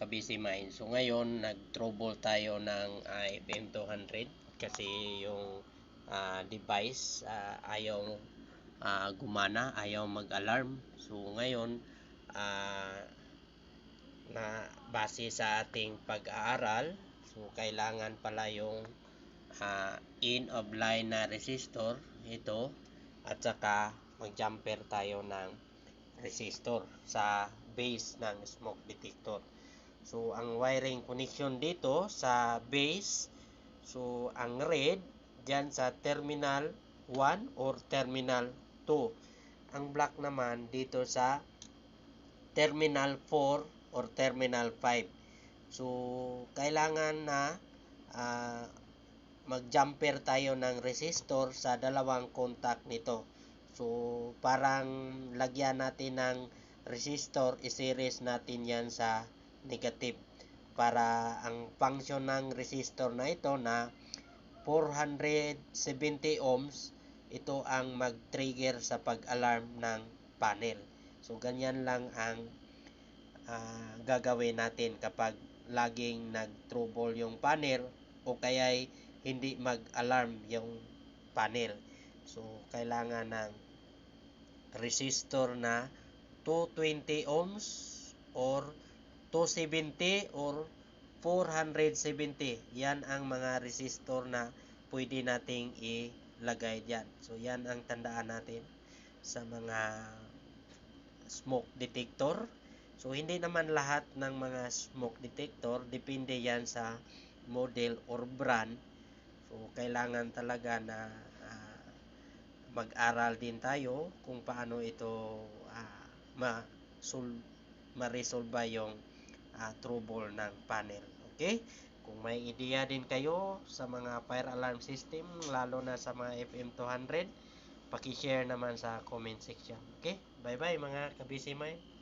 mind. So ngayon nag-trouble tayo ng ah, FM200 kasi yung ah, device ah, ayaw ah, gumana, ayaw mag-alarm. So ngayon ah, na base sa ating pag-aaral, so kailangan pala yung ah, in of line na resistor ito at saka mag-jumper tayo ng resistor sa base ng smoke detector. So, ang wiring connection dito sa base, so, ang red, dyan sa terminal 1 or terminal 2. Ang black naman dito sa terminal 4 or terminal 5. So, kailangan na ah, mag-jumper tayo ng resistor sa dalawang contact nito. So, parang lagyan natin ng resistor, i-series natin yan sa negative para ang function ng resistor na ito na 470 ohms ito ang mag-trigger sa pag-alarm ng panel. So, ganyan lang ang ah, gagawin natin kapag laging nag-trouble yung panel o kaya'y hindi mag-alarm yung panel. So, kailangan ng resistor na 220 ohms or 270 or 470. Yan ang mga resistor na pwede nating ilagay dyan. So, yan ang tandaan natin sa mga smoke detector. So, hindi naman lahat ng mga smoke detector, depende yan sa model or brand. So, kailangan talaga na ah, mag-aral din tayo kung paano ito ma sol- ma-resolve yung ah, trouble ng panel. Okay? Kung may ideya din kayo sa mga fire alarm system, lalo na sa mga FM200, paki-share naman sa comment section. Okay? Bye-bye mga kabisi mind.